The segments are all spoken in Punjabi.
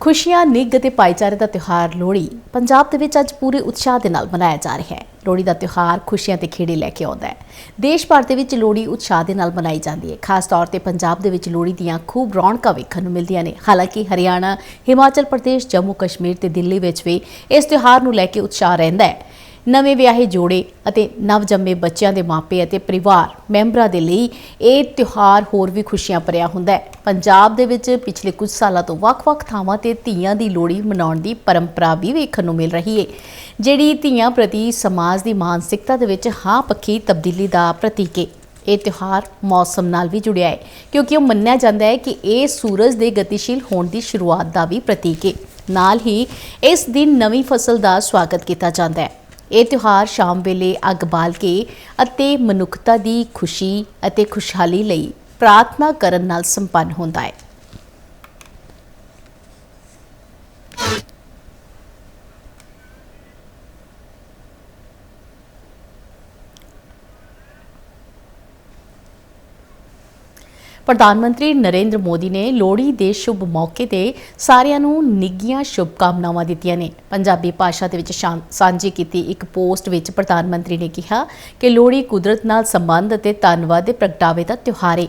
ਖੁਸ਼ੀਆਂ, ਨਿੱਘ ਅਤੇ ਭਾਈਚਾਰੇ ਦਾ ਤਿਉਹਾਰ ਲੋਹੜੀ ਪੰਜਾਬ ਦੇ ਵਿੱਚ ਅੱਜ ਪੂਰੇ ਉਤਸ਼ਾਹ ਦੇ ਨਾਲ ਮਨਾਇਆ ਜਾ ਰਿਹਾ ਹੈ। ਲੋਹੜੀ ਦਾ ਤਿਉਹਾਰ ਖੁਸ਼ੀਆਂ ਤੇ ਖੇੜੇ ਲੈ ਕੇ ਆਉਂਦਾ ਹੈ। ਦੇਸ਼ ਭਰ ਦੇ ਵਿੱਚ ਲੋਹੜੀ ਉਤਸ਼ਾਹ ਦੇ ਨਾਲ ਮਨਾਈ ਜਾਂਦੀ ਹੈ। ਖਾਸ ਤੌਰ ਤੇ ਪੰਜਾਬ ਦੇ ਵਿੱਚ ਲੋਹੜੀ ਦੀਆਂ ਖੂਬ ਰੌਣਕਾਂ ਵੇਖਣ ਨੂੰ ਮਿਲਦੀਆਂ ਨੇ। ਹਾਲਾਂਕਿ ਹਰਿਆਣਾ, ਹਿਮਾਚਲ ਪ੍ਰਦੇਸ਼ ਜੰਮੂ ਕਸ਼ਮੀਰ ਤੇ ਦਿੱਲੀ ਵਿੱਚ ਵੀ ਇਸ ਤਿਉਹਾਰ ਨੂੰ ਲੈ ਕੇ ਉਤਸ਼ਾਹ ਰਹਿੰਦਾ ਹੈ। ਨਵੇਂ ਵਿਆਹੇ ਜੋੜੇ ਅਤੇ ਨਵਜੰਮੇ ਬੱਚਿਆਂ ਦੇ ਮਾਪੇ ਅਤੇ ਪਰਿਵਾਰ ਮੈਂਬਰਾਂ ਦੇ ਲਈ ਇਹ ਤਿਉਹਾਰ ਹੋਰ ਵੀ ਖੁਸ਼ੀਆਂ ਭਰਿਆ ਹੁੰਦਾ ਹੈ। ਪੰਜਾਬ ਦੇ ਵਿੱਚ ਪਿਛਲੇ ਕੁਝ ਸਾਲਾਂ ਤੋਂ ਵੱਖ-ਵੱਖ ਥਾਵਾਂ ਤੇ ਧੀਆਂ ਦੀ ਲੋਹੜੀ ਮਨਾਉਣ ਦੀ ਪਰੰਪਰਾ ਵੀ ਵੇਖਣ ਨੂੰ ਮਿਲ ਰਹੀ ਹੈ। ਜਿਹੜੀ ਧੀਆਂ ਪ੍ਰਤੀ ਸਮਾਜ ਦੀ ਮਾਨਸਿਕਤਾ ਦੇ ਵਿੱਚ ਹਾਂ ਪੱਖੀ ਤਬਦੀਲੀ ਦਾ ਪ੍ਰਤੀਕ ਹੈ। ਇਹ ਤਿਉਹਾਰ ਮੌਸਮ ਨਾਲ ਵੀ ਜੁੜਿਆ ਹੈ, ਕਿਉਂਕਿ ਉਹ ਮੰਨਿਆ ਜਾਂਦਾ ਹੈ ਕਿ ਇਹ ਸੂਰਜ ਦੇ ਗਤੀਸ਼ੀਲ ਹੋਣ ਦੀ ਸ਼ੁਰੂਆਤ ਦਾ ਵੀ ਪ੍ਰਤੀਕ ਹੈ। ਨਾਲ ਹੀ ਇਸ ਦਿਨ ਨਵੀਂ ਫਸਲ ਦਾ ਸਵਾਗਤ ਕੀਤਾ ਜਾਂਦਾ ਹੈ। ਇਹ ਤਿਉਹਾਰ ਸ਼ਾਮ ਵੇਲੇ ਅੱਗ ਬਾਲ ਕੇ ਅਤੇ ਮਨੁੱਖਤਾ ਦੀ ਖੁਸ਼ੀ ਅਤੇ ਖੁਸ਼ਹਾਲੀ ਲਈ ਪ੍ਰਾਰਥਨਾ ਕਰਨ ਨਾਲ ਸੰਪੰਨ ਹੁੰਦਾ ਹੈ। ਪ੍ਰਧਾਨ ਮੰਤਰੀ ਨਰਿੰਦਰ ਮੋਦੀ ਨੇ ਲੋਹੜੀ ਦੇ ਸ਼ੁਭ ਮੌਕੇ ਤੇ ਸਾਰਿਆਂ ਨੂੰ ਨਿੱਘੀਆਂ ਸ਼ੁਭਕਾਮਨਾਵਾਂ ਦਿੱਤੀਆਂ ਨੇ। ਪੰਜਾਬੀ ਭਾਸ਼ਾ ਦੇ ਵਿੱਚ ਸ਼ਾਂ- ਸਾਂਝੀ ਕੀਤੀ ਇੱਕ ਪੋਸਟ ਵਿੱਚ ਪ੍ਰਧਾਨ ਮੰਤਰੀ ਨੇ ਕਿਹਾ ਕਿ ਲੋਹੜੀ ਕੁਦਰਤ ਨਾਲ ਸੰਬੰਧ ਅਤੇ ਧੰਨਵਾਦ ਦੇ ਪ੍ਰਗਟਾਵੇ ਦਾ ਤਿਉਹਾਰ ਹੈ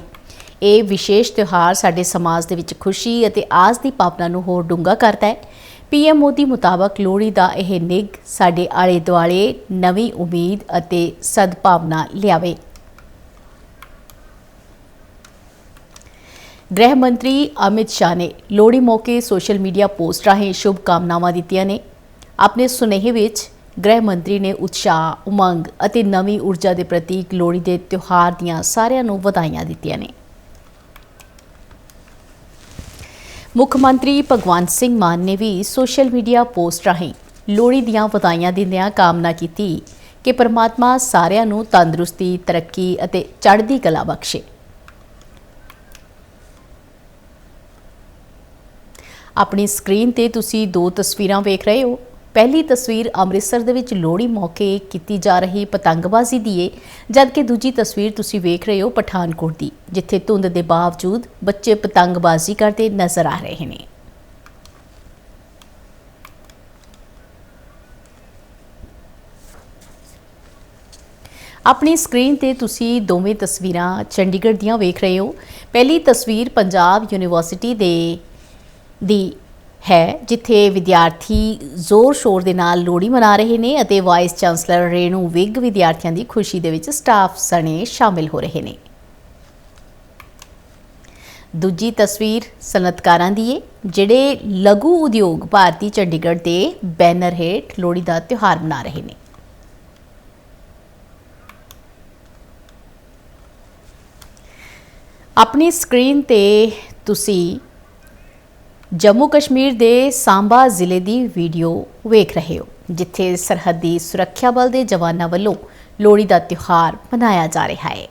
ਇਹ ਵਿਸ਼ੇਸ਼ ਤਿਉਹਾਰ ਸਾਡੇ ਸਮਾਜ ਦੇ ਵਿੱਚ ਖੁਸ਼ੀ ਅਤੇ ਆਸ ਦੀ ਭਾਵਨਾ ਨੂੰ ਹੋਰ ਡੂੰਘਾ ਕਰਦਾ ਹੈ। ਪੀਐਮ ਮੋਦੀ ਮੁਤਾਬਕ ਲੋਹੜੀ ਦਾ ਇਹ ਨਿੱਘ, ਸਾਡੇ ਆਲੇ ਦੁਆਲੇ ਨਵੀਂ ਉਮੀਦ ਅਤੇ ਸਦਭਾਵਨਾ ਲਿਆਵੇ। ਗ੍ਰਹਿ ਮੰਤਰੀ ਅਮਿਤ ਸ਼ਾਹ ਨੇ ਲੋਹੜੀ ਮੌਕੇ ਸੋਸ਼ਲ ਮੀਡੀਆ ਪੋਸਟ ਰਾਹੀਂ ਸ਼ੁਭ ਕਾਮਨਾਵਾਂ ਦਿੱਤੀਆਂ ਨੇ। ਆਪਣੇ ਸੁਨੇਹੇ ਵਿੱਚ ਗ੍ਰਹਿ ਮੰਤਰੀ ਨੇ ਉਤਸ਼ਾਹ, ਉਮੰਗ ਅਤੇ ਨਵੀਂ ਊਰਜਾ ਦੇ ਪ੍ਰਤੀਕ ਲੋਹੜੀ ਦੇ ਤਿਉਹਾਰ ਦੀਆਂ ਸਾਰਿਆਂ ਨੂੰ ਵਧਾਈਆਂ ਦਿੱਤੀਆਂ ਨੇ। ਮੁੱਖ ਮੰਤਰੀ ਭਗਵੰਤ ਸਿੰਘ ਮਾਨ ਨੇ ਵੀ ਸੋਸ਼ਲ ਮੀਡੀਆ ਪੋਸਟ ਰਾਹੀਂ ਲੋਹੜੀ ਦੀਆਂ ਵਧਾਈਆਂ ਦਿੰਦਿਆਂ ਕਾਮਨਾ ਕੀਤੀ ਕਿ ਪਰਮਾਤਮਾ ਸਾਰਿਆਂ ਨੂੰ ਤੰਦਰੁਸਤੀ, ਤਰੱਕੀ ਅਤੇ ਚੜ੍ਹਦੀ ਕਲਾ ਬਖਸ਼ੇ। ਆਪਣੀ ਸਕਰੀਨ ਤੇ ਤੁਸੀਂ ਦੋ ਤਸਵੀਰਾਂ ਵੇਖ ਰਹੇ ਹੋ। ਪਹਿਲੀ ਤਸਵੀਰ ਅੰਮ੍ਰਿਤਸਰ ਦੇ ਵਿੱਚ ਲੋਹੜੀ ਮੌਕੇ ਕੀਤੀ ਜਾ ਰਹੀ ਪਤੰਗਬਾਜ਼ੀ ਦੀ ਏ, ਜਦਕਿ ਦੂਜੀ ਤਸਵੀਰ ਤੁਸੀਂ ਵੇਖ ਰਹੇ ਹੋ ਪਠਾਨਕੋਟ ਦੀ, ਜਿੱਥੇ ਧੁੰਦ ਦੇ ਬਾਵਜੂਦ ਬੱਚੇ ਪਤੰਗਬਾਜ਼ੀ ਕਰਦੇ ਨਜ਼ਰ ਆ ਰਹੇ ਨੇ। ਆਪਣੀ ਸਕਰੀਨ ਤੇ ਤੁਸੀਂ ਦੋਵੇਂ ਤਸਵੀਰਾਂ ਚੰਡੀਗੜ੍ਹ ਦੀਆਂ ਵੇਖ ਰਹੇ ਹੋ। ਪਹਿਲੀ ਤਸਵੀਰ ਪੰਜਾਬ ਯੂਨੀਵਰਸਿਟੀ ਦੇ ਦੀ ਹੈ, ਜਿੱਥੇ ਵਿਦਿਆਰਥੀ ਜ਼ੋਰ ਸ਼ੋਰ ਦੇ ਨਾਲ ਲੋਹੜੀ ਮਨਾ ਰਹੇ ਨੇ ਅਤੇ ਵਾਈਸ ਚਾਂਸਲਰ ਰੇਣੂ ਵਿਗ ਵਿਦਿਆਰਥੀਆਂ ਦੀ ਖੁਸ਼ੀ ਦੇ ਵਿੱਚ ਸਟਾਫ ਸਣੇ ਸ਼ਾਮਿਲ ਹੋ ਰਹੇ ਨੇ। ਦੂਜੀ ਤਸਵੀਰ ਸਨਅਤਕਾਰਾਂ ਦੀ ਏ, ਜਿਹੜੇ ਲਘੂ ਉਦਯੋਗ ਭਾਰਤੀ ਚੰਡੀਗੜ੍ਹ ਦੇ ਬੈਨਰ ਹੇਠ ਲੋਹੜੀ ਦਾ ਤਿਉਹਾਰ ਮਨਾ ਰਹੇ ਨੇ। ਆਪਣੀ ਸਕਰੀਨ ਤੇ ਤੁਸੀਂ ਜੰਮੂ ਕਸ਼ਮੀਰ ਦੇ ਸਾਂਬਾ ਜ਼ਿਲ੍ਹੇ ਦੀ ਵੀਡੀਓ ਵੇਖ ਰਹੇ ਹੋ, ਜਿੱਥੇ ਸਰਹੱਦੀ ਸੁਰੱਖਿਆ ਬਲ ਦੇ ਜਵਾਨਾਂ ਵੱਲੋਂ ਲੋਹੜੀ ਦਾ ਤਿਉਹਾਰ ਮਨਾਇਆ ਜਾ ਰਿਹਾ ਹੈ।